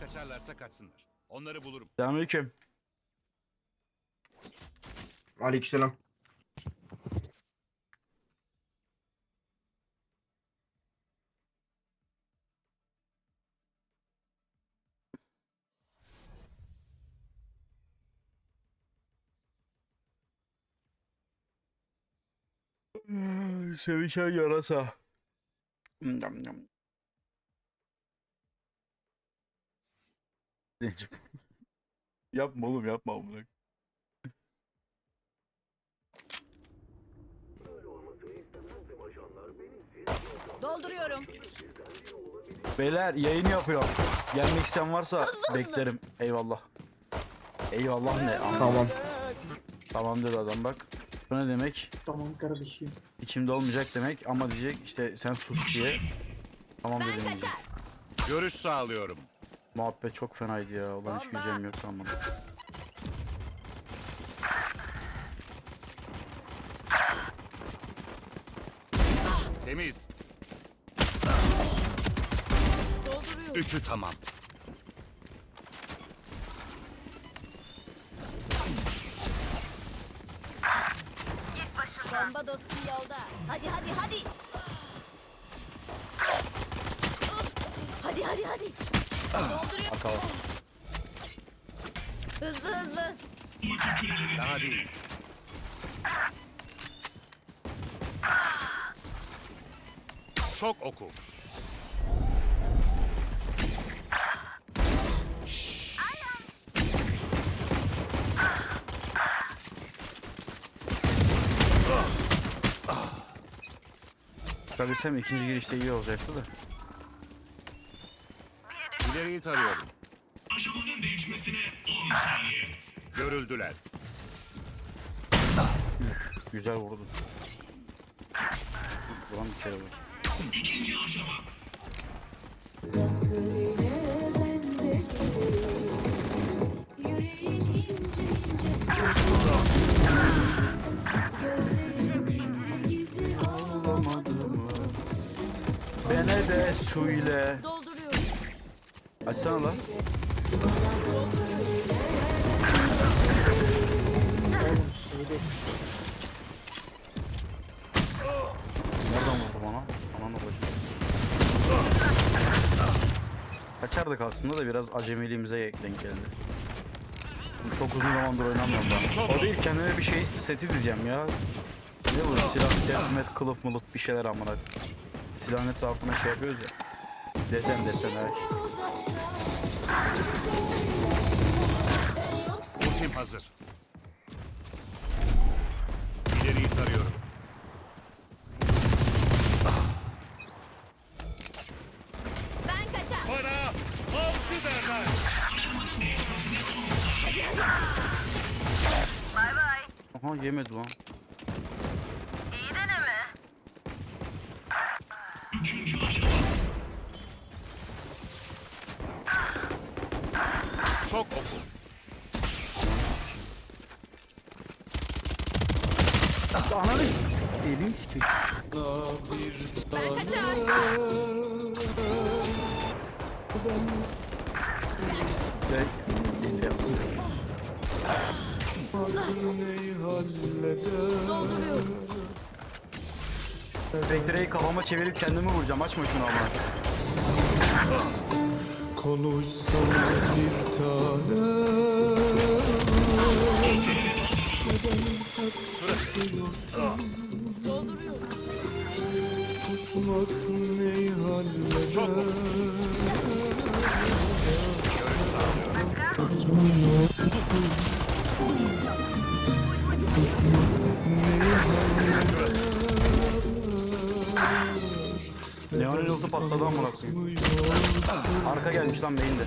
kaçarlarsa kaçsınlar. Onları bulurum. Selamünaleyküm. Aleykümselam. Sevişen yarasa. Nam nam. Zencim. yapma oğlum yapma amına. Dolduruyorum. Beyler yayın yapıyor. Gelmek isteyen varsa beklerim. Eyvallah. Eyvallah ne? Tamam. Tamam. Tamam dedi adam bak. Bu ne demek? Tamam kardeşim. İçimde olmayacak demek ama diyecek işte sen sus diye. Tamam dedim. diyecek. Görüş sağlıyorum. Muhabbet çok fenaydı ya. Ulan hiç güleceğim yok tamam. Temiz. Dolduruyorum. Üçü tamam. Dolduruyorum. Bakalım. Hızlı hızlı. Daha değil. Çok oku. Çıkabilsem ikinci girişte iyi olacaktı da. İleriyi tarıyorum. Görüldüler. Güzel vurdun. Vuran bir kere gizli gizli ağlamadım Bene de su ile. Dolduruyorum. Açsana lan. Oğlum şeyde Nereden vurdu bana? Ananı bacım. Kaçardık aslında da biraz acemiliğimize denk geldi. Çok uzun zamandır oynamıyorum ben. O değil kendime bir şey seti diyeceğim ya. Ne bu silah, setmet, kılıf mılıf bir şeyler amına. Silahın etrafına şey yapıyoruz ya. Desen desen yoksun Ultim hazır. Aha yemedi lan. Çok oku. Ananı Elini sikeyim. Ben kaçar. Şey, neyse yaptım. Dolduruyorum. Vektore'yi kafama çevirip kendimi vuracağım. Açma şunu ama. Konuşsana bir tane Dolduruyorum. Susmak ne halleder. Görüş sağlıyorum. Leon'un ultu patladı amına koyayım. Arka gelmiş lan beyinde.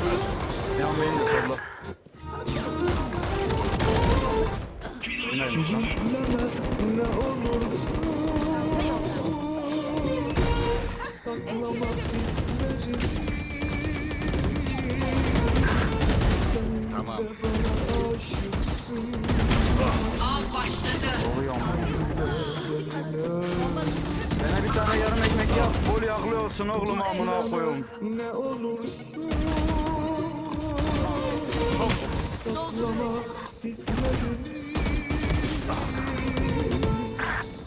Şurası. Leon beyinde solda. Oyun lan. Saklamak Tamam. bana aşıksın Oluyor. Bomba bir tane yarım ekmek yap. Bol yaklı olsun oğlum amına koyayım. Ne olursun Saklama hislerini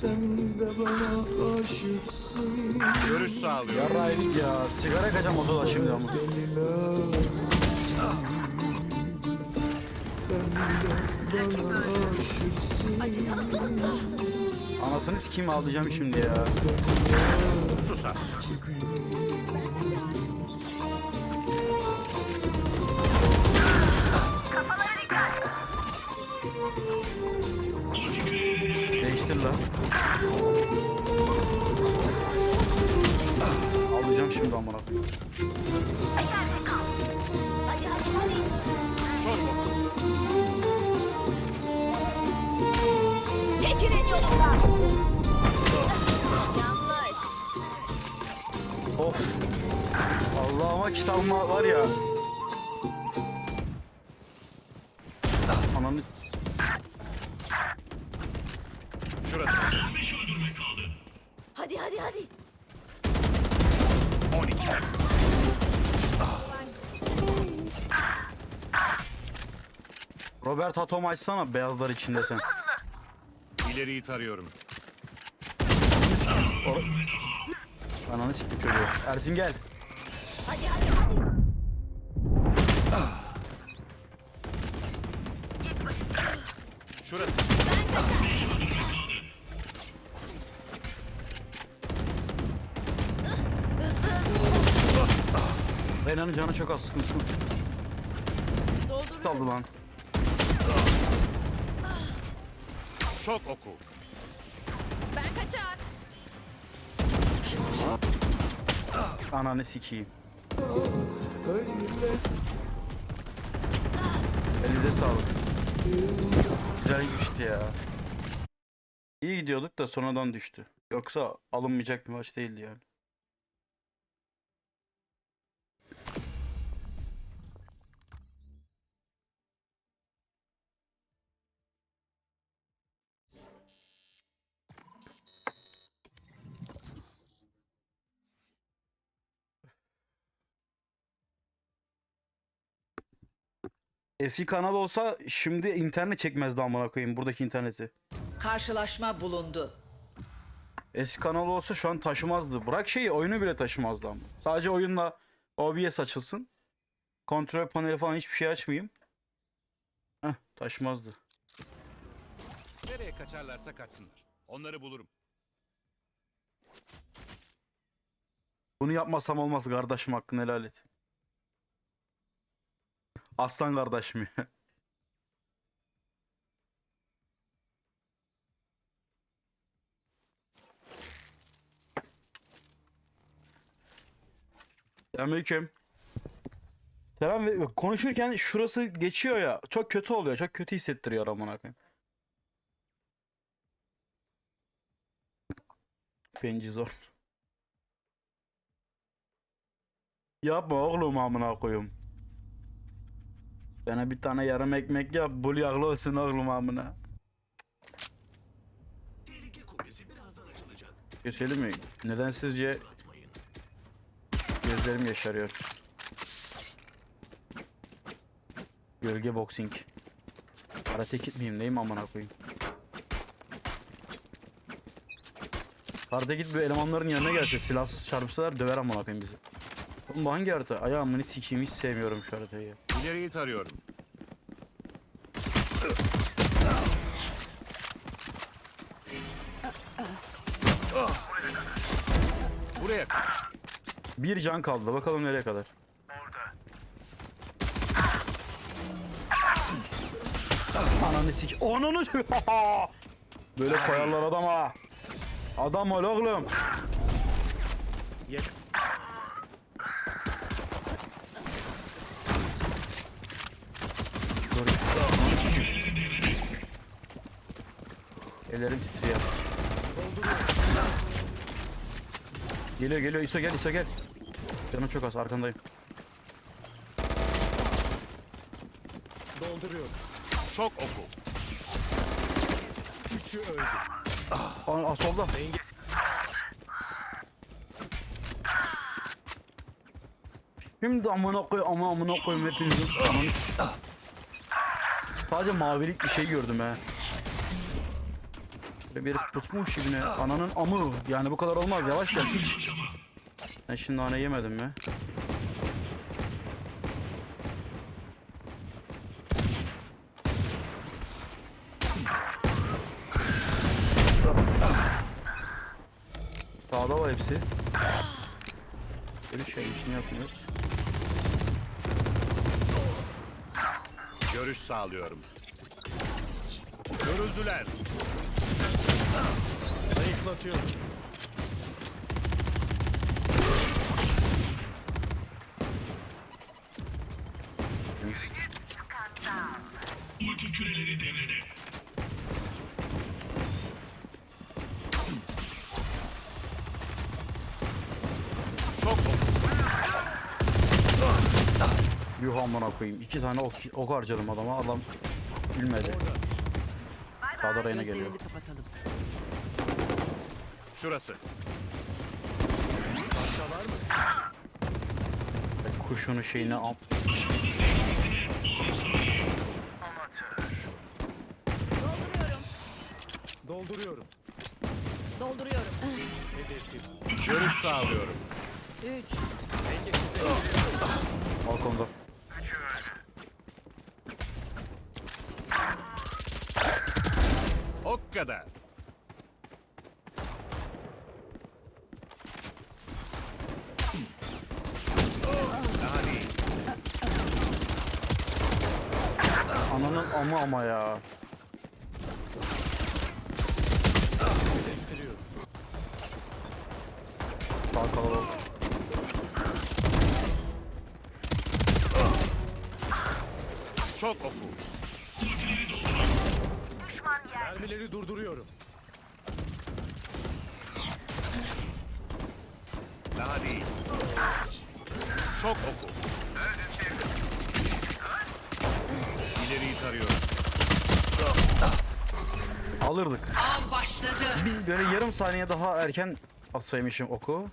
Sen de bana Görüş sağlıyorum. Yarraydık ya. Sigara kaçam odada şimdi ama. Acele hızlı hızlı. Anasını sikeyim ağlayacağım şimdi ya. Sus artık. Değiştir lan. Çekilin yolumdan. Yanlış. Of. Allah'ıma kitabıma var ya. Ananı Şurası. Hadi hadi hadi. 12. Robert Atom açsana beyazlar içinde sen. İleriyi tarıyorum. Ananı siktim çocuğu. Ersin gel. Hadi hadi hadi. Şurası. Reyna'nın canı çok az sıkıntı. Dolduruyorum. Saldı lan. Çok oku. Ben kaçar. Ananı sikeyim. Elinize sağlık. Güzel gitmişti ya. İyi gidiyorduk da sonradan düştü. Yoksa alınmayacak bir maç değildi yani. Eski kanal olsa şimdi internet çekmezdi amına koyayım buradaki interneti. Karşılaşma bulundu. Eski kanal olsa şu an taşımazdı. Bırak şeyi oyunu bile taşımazdı ama. Sadece oyunla OBS açılsın. Kontrol paneli falan hiçbir şey açmayayım. Heh taşımazdı. Nereye kaçarlarsa kaçsınlar. Onları bulurum. Bunu yapmasam olmaz kardeşim hakkını helal et. Aslan kardeşim ya. Selamünaleyküm. Selam ve konuşurken şurası geçiyor ya. Çok kötü oluyor. Çok kötü hissettiriyor amına koyayım. Penci zor. Yapma oğlum amına koyayım. Bana bir tane yarım ekmek yap. Bul yağlı olsun oğlum amına. Bir şey söyleyeyim mi? Neden sizce gözlerim yaşarıyor? Gölge boxing. Karate kid miyim neyim amına koyayım? Karate git bu elemanların yanına gelse silahsız çarpsalar döver amına koyayım bizi. Oğlum bu hangi harita? Ayağımını sikeyim hiç sevmiyorum şu haritayı. İleriyi tarıyorum. Buraya kaç. Bir can kaldı. Bakalım nereye kadar. Ananı sik. Ananı sik. Böyle koyarlar adama. Adam ol oğlum. Dur. Ellerim titriyor. Geliyor geliyor İso gel İso gel. Canım çok az arkandayım. Dolduruyorum. Çok oku. Üçü öldü. Ah, ah solda. Denge. Şimdi amına koy ama amına koyayım hepinizin amanız. Sadece mavilik bir şey gördüm he. Böyle bir pusmuş ibine. Ananın amı. Yani bu kadar olmaz. Yavaş gel. Ben şimdi nane yemedim mi? Sağda var hepsi. Böyle şey için yapmıyoruz. Görüş sağlıyorum. Görüldüler. Zayıflatıyorum. Temiz. Çok oku. Yuh amına koyayım. İki tane ok, ok harcadım adama. Adam bilmedi. Sağda Reyna geliyor. Gözlerini kapatalım. Şurası. Kuşunu şeyine al. Dolduruyorum. Dolduruyorum. Dolduruyorum. Görüş sağlıyorum. 3. Balkonda. O kadar. Daha değil. Ananın amı ama ya. Sağ kalabalık. Çok oku. Mermileri durduruyorum. Daha değil. Çok oku. İleriyi tarıyorum. Alırdık. Av başladı. Biz böyle yarım saniye daha erken atsaymışım oku.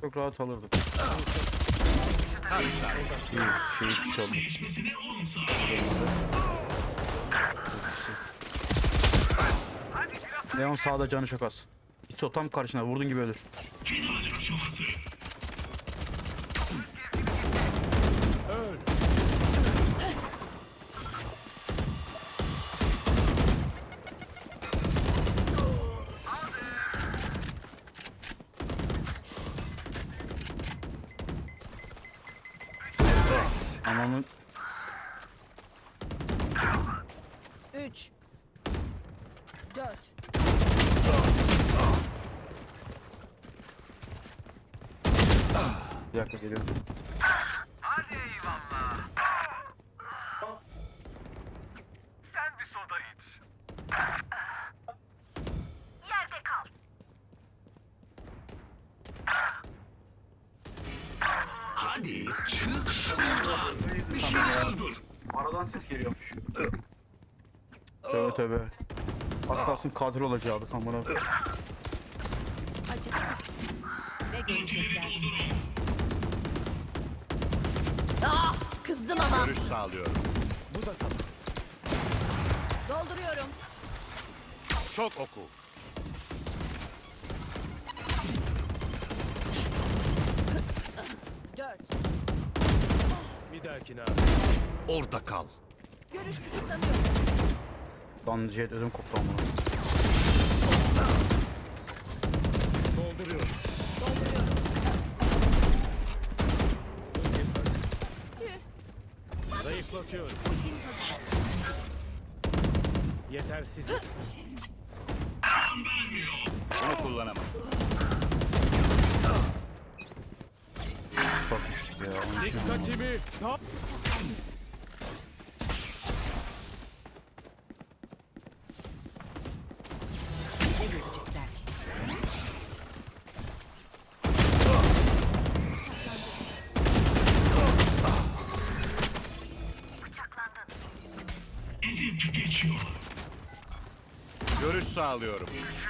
Çok rahat alırdık. İyi, şey bitmiş oldu. Leon sağda canı çok az. İso tam karşına vurdun gibi ölür. Bir dakika geliyor. Aradan ses geliyormuş. Tövbe tövbe. Az kalsın katil olacaktık amına. Acıdı mı? Ne görecekler? Ah! Kızdım ama. Görüş sağlıyorum. Dolduruyorum. Çok oku. Dört. Orada kal. Görüş kısıtlanıyor. Lan jet ödüm koptu amına. Dolduruyorum. Tüh. Hazır. Yetersizlik. Bunu kullanamam. Dikkatimi. Görüş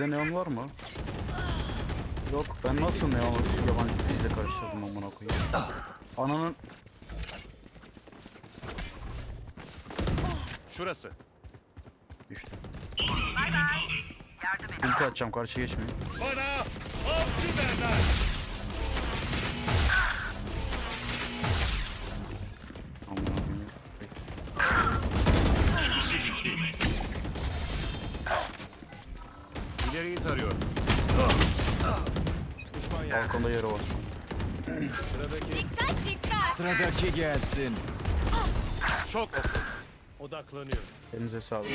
Sizde neon var mı? Yok ben nasıl neon yabancı diziyle karıştırdım amına koyayım. Ananın Şurası. düştü. Ulti atacağım karşıya geçmeyin. Bana avcı derler. Balkonda yeri var. Sıradaki. Dikkat dikkat. Sıradaki gelsin. Çok oku. Odaklanıyorum. Elinize sağlık.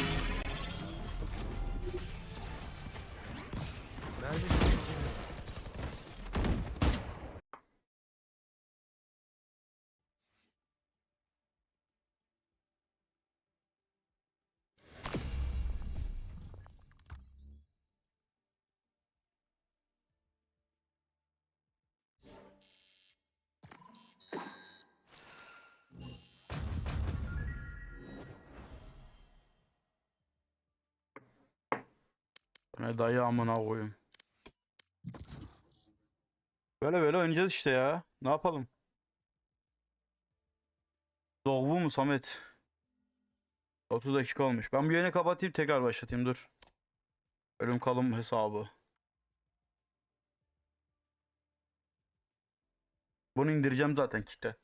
Ne dayı amına koyayım. Böyle böyle oynayacağız işte ya. Ne yapalım? Doğu mu Samet? 30 dakika olmuş. Ben bu yayını kapatayım tekrar başlatayım dur. Ölüm kalım hesabı. Bunu indireceğim zaten kickte.